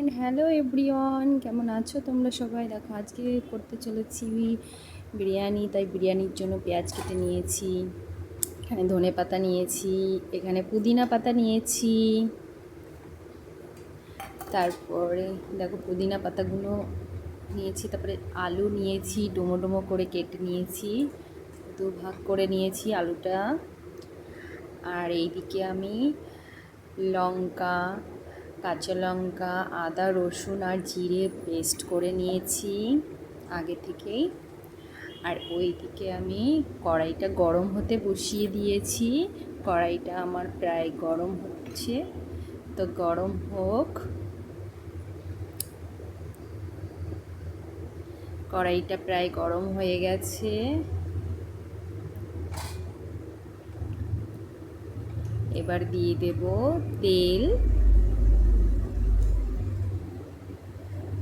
And hello everyone কেমন আছো তোমরা সবাই? দেখো, আজকে করতে চলেছি বিরিয়ানি, তাই বিরিয়ানির জন্য পেঁয়াজ কেটে নিয়েছি, এখানে ধনে পাতা নিয়েছি, এখানে পুদিনা পাতা নিয়েছি। তারপরে দেখো, পুদিনা পাতাগুলো নিয়েছি, তারপরে আলু নিয়েছি, ডোমো ডোমো করে কেটে নিয়েছি, দু ভাগ করে নিয়েছি আলুটা। আর এইদিকে আমি লঙ্কা কাঁচা লঙ্কা, আদা, রসুন আর জিরে পেস্ট করে নিয়েছি আগে থেকেই। আর ওইদিকে আমি কড়াইটা গরম হতে বসিয়ে দিয়েছি। কড়াইটা আমার প্রায় গরম হচ্ছে। তো গরম হোক। কড়াইটা প্রায় গরম হয়ে গেছে। এবার দিয়ে দেব তেল।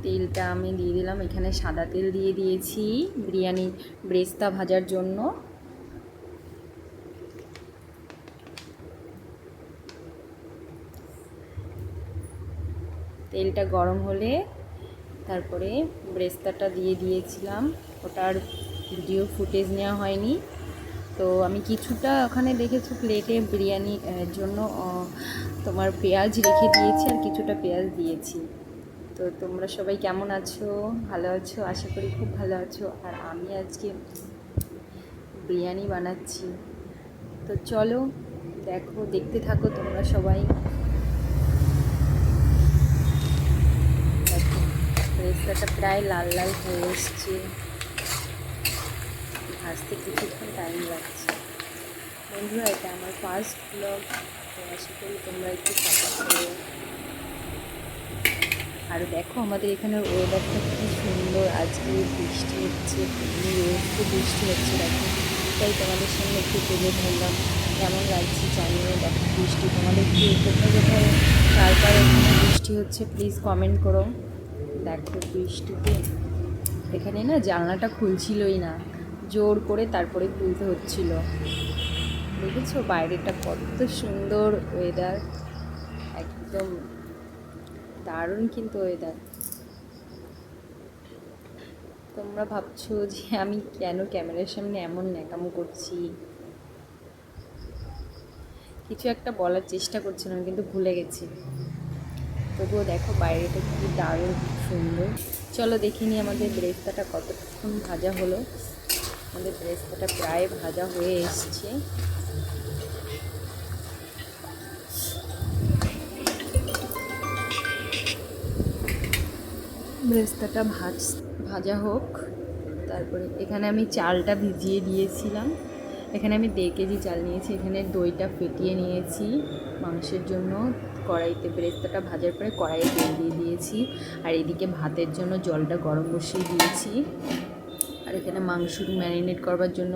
তেলটা আমি দিয়ে দিলাম। এখানে সাদা তেল দিয়ে দিয়েছি বিরিয়ানি ব্রেস্তা ভাজার জন্য। তেলটা গরম হলে তারপরে ব্রেস্তাটা দিয়ে দিয়েছিলাম। ওটার ভিডিও ফুটেজ নেওয়া হয়নি। তো আমি কিছুটা ওখানে দেখেছি প্লেটে বিরিয়ানির জন্য তোমার পেঁয়াজ রেখে দিয়েছি আর কিছুটা পেঁয়াজ দিয়েছি। তো তোমরা সবাই কেমন আছো? ভালো আছো? আশা করি খুব ভালো আছো। আর আমি আজকে বিরিয়ানি বানাচ্ছি। তো চলো, দেখো, দেখতে থাকো তোমরা সবাই। রেস্তাটা প্রায় লাল লাল হয়ে এসছে। ভাজতে কিছুক্ষণ টাইম লাগছে। বন্ধুরা, এটা আমার ফার্স্ট ব্লগ তো আশা করি তোমরা একটু সাপোর্ট করো। আর দেখো আমাদের এখানের ওয়েদারটা কি সুন্দর। আজকে বৃষ্টি হচ্ছে খুব বৃষ্টি হচ্ছে, দেখো। তাই তোমাদের সঙ্গে একটু তুলে ধরলাম। কেমন লাগছে জানিয়ে দেখো বৃষ্টি। তোমাদের কি কোথাও কার কার এখানে বৃষ্টি হচ্ছে প্লিজ কমেন্ট করো। দেখো বৃষ্টিতে এখানে না জানলাটা খুলছিলই না। জোর করে তারপরে খুলতে হচ্ছিল। দেখেছ বাইরেটা কত সুন্দর ওয়েদার একদম দারুণ কিন্তু ওয়েদার তোমরা ভাবছ যে আমি কেন ক্যামেরার সামনে এমন ন্যাকামো করছি? কিছু একটা বলার চেষ্টা করছিলাম কিন্তু ভুলে গেছি। তবুও দেখো বাইরেটা কি দারুণ সুন্দর। চলো দেখিনি আমাদের ব্রেস্তাটা কতক্ষণ ভাজা হলো। আমাদের ব্রেস্তাটা প্রায় ভাজা হয়ে এসছে। ব্রেস্তাটা ভাজ, ভাজা হোক। তারপরে এখানে আমি চালটা ভিজিয়ে দিয়েছিলাম। এখানে আমি দেড় কেজি চাল নিয়েছি। এখানে দইটা ফেটিয়ে নিয়েছি মাংসের জন্য। কড়াইতে ব্রেস্তাটা ভাজার পরে কড়াইয়ে তেল দিয়ে দিয়েছি। আর এদিকে ভাতের জন্য জলটা গরম বসিয়ে দিয়েছি। আর এখানে মাংস ম্যারিনেট করবার জন্য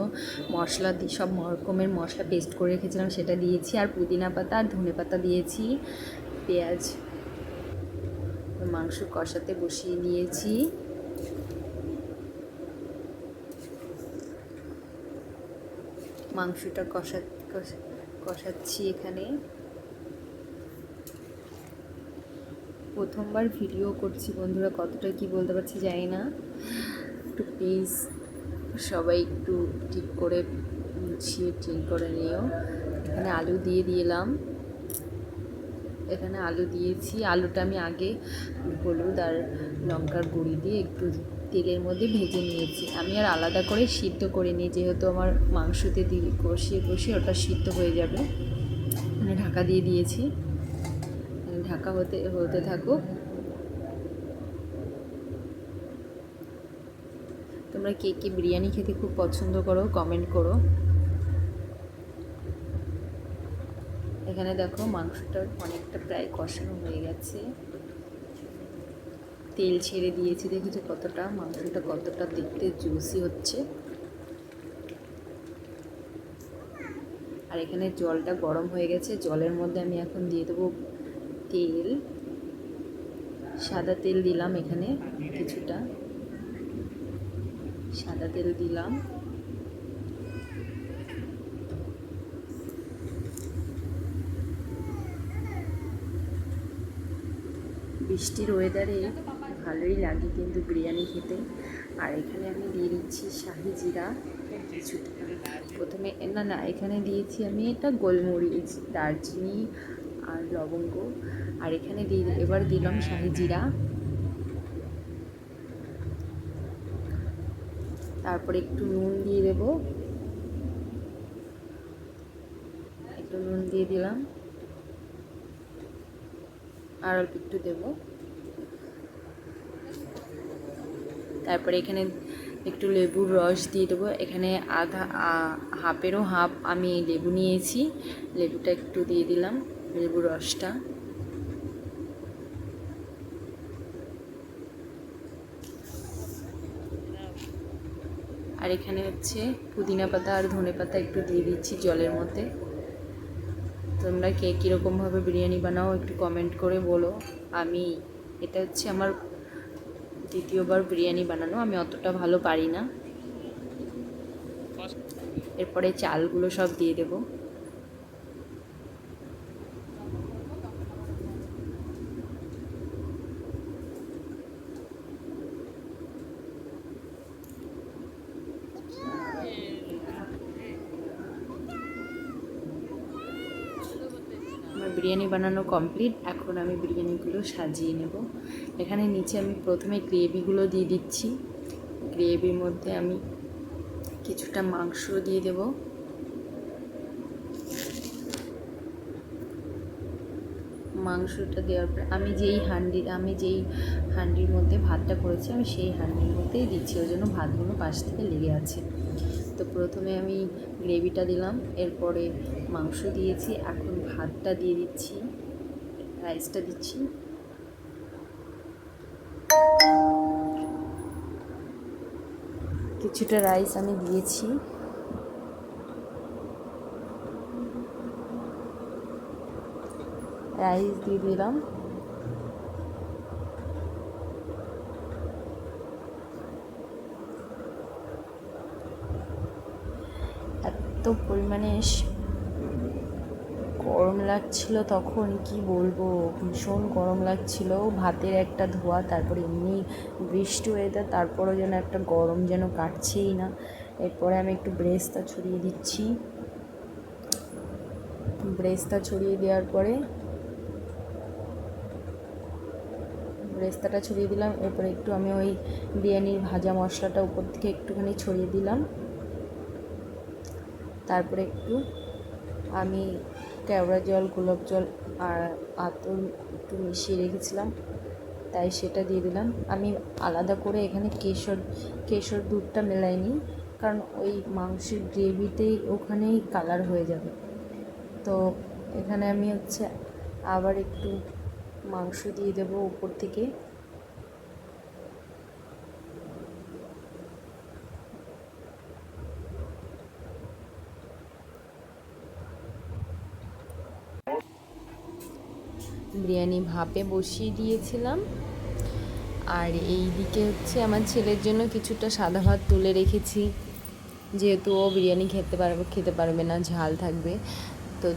মশলা সব রকমের মশলা পেস্ট করে রেখেছিলাম, সেটা দিয়েছি। আর পুদিনা পাতা আর ধনে পাতা দিয়েছি। পেঁয়াজ মাংস কষাতে বসিয়ে নিয়েছি। মাংসটা কষা কষাচ্ছি এখানে। প্রথমবার ভিডিও করছি বন্ধুরা, কতটা কি বলতে পারছি জানি না। একটু প্লিজ সবাই একটু ঠিক করে গুছিয়ে ঠিক করে নিও। এখানে আলু দিয়ে দিলাম। এখানে আলু দিয়েছি। আলুটা আমি আগে হলুদ আর লঙ্কার গুঁড়ি দিয়ে একটু তেলের মধ্যে ভেজে নিয়েছি। আমি আর আলাদা করে সিদ্ধ করিনি, যেহেতু আমার মাংসতে দিয়ে কষিয়ে কষিয়ে ওটা সিদ্ধ হয়ে যাবে। মানে ঢাকা দিয়ে দিয়েছি। ঢাকা হতে হতে থাকুক। তোমরা কে কে বিরিয়ানি খেতে খুব পছন্দ করো কমেন্ট করো। এখানে দেখো মাংসটা অনেকটা প্রায় কষানো হয়ে গেছে। তেল ছেড়ে দিয়েছি দেখেছ কতটা, মাংসটা কতটা দেখতে জুসি হচ্ছে। আর এখানে জলটা গরম হয়ে গেছে, জলের মধ্যে আমি এখন দিয়ে দেবো তেল। সাদা তেল দিলাম এখানে কিছুটা। সাদা তেল দিলাম। বৃষ্টির ওয়েদারে ভালোই লাগে কিন্তু বিরিয়ানি খেতে। আর এখানে আমি দিয়ে দিচ্ছি শাহি জিরা। কিছুটা প্রথমে, না না, এখানে দিয়েছি আমি এটা গোলমরিচ, দারচিনি আর লবঙ্গ। আর এখানে দিয়ে এবার দিলাম শাহি জিরা। তারপরে একটু নুন দিয়ে দেব। একটু নুন দিয়ে দিলাম। আর অল্প একটু দেবো। তারপরে এখানে একটু লেবুর রস দিয়ে দেবো। এখানে আধা হাফেরও হাফ আমি লেবু নিয়েছি। লেবুটা একটু দিয়ে দিলাম লেবুর রসটা। আর এখানে হচ্ছে পুদিনা পাতা আর ধনে পাতা একটু দিয়ে দিচ্ছি জলের মধ্যে। তোমরা কে কীরকমভাবে বিরিয়ানি বানাও একটু কমেন্ট করে বলো। আমি, এটা হচ্ছে আমার দ্বিতীয়বার বিরিয়ানি বানানো, আমি অতটা ভালো পারি না। এরপরে চালগুলো সব দিয়ে দেবো আমার বিরিয়ানি বানানো কমপ্লিট এখন আমি বিরিয়ানিগুলো সাজিয়ে নেব। এখানে নিচে আমি প্রথমে গ্রেভিগুলো দিয়ে দিচ্ছি। গ্রেভির মধ্যে আমি কিছুটা মাংস দিয়ে দেব। মাংসটা দেওয়ার পর আমি যেই হান্ডি, আমি যেই হান্ডির মধ্যে ভাতটা করেছি, আমি সেই হান্ডির মধ্যেই দিচ্ছি, ওই জন্য ভাতগুলো পাশ থেকে লেগে আছে। তো প্রথমে আমি গ্রেভিটা দিলাম, এরপরে মাংস দিয়েছি, এখন ভাতটা দিয়ে দিচ্ছি, রাইসটা দিচ্ছি। কিছুটা রাইস আমি দিয়েছি। রাইস দিয়ে দিলাম। এত পরিমাণে গরম লাগছিল তখন, কি বলব? ভীষণ গরম লাগছিল। ভাতের একটা ধোয়া, তারপরে এমনি বৃষ্টি ওয়েদার তারপরেও যেন একটা গরম যেন কাটছেই না। এরপরে আমি একটু ব্রেস্তা ছড়িয়ে দিচ্ছি। ব্রেস্তা ছড়িয়ে দেওয়ার পরে ব্রেস্তাটা ছড়িয়ে দিলাম। এরপরে একটু আমি ওই বিরিয়ানির ভাজা মশলাটা উপর থেকে একটুখানি ছড়িয়ে দিলাম। তারপরে একটু আমি কেওড়া জল, গোলাপ জল আর আতর একটু মিশিয়ে রেখেছিলাম, তাই সেটা দিয়ে দিলাম। আমি আলাদা করে এখানে কেশর কেশর দুধটা মেলাইনি, কারণ ওই মাংসের গ্রেভিতেই ওখানেই কালার হয়ে যাবে। তো এখানে আমি হচ্ছে আবার একটু মাংস দিয়ে দেবো উপর থেকে। বিরিয়ানি ভাপে বসিয়ে দিয়েছিলাম। আর এই দিকে হচ্ছে আমার ছেলের জন্য কিছুটা সাদা ভাত তুলে রেখেছি। যেহেতু ও বিরিয়ানি খেতে পারবে খেতে পারবে না, ঝাল থাকবে। তো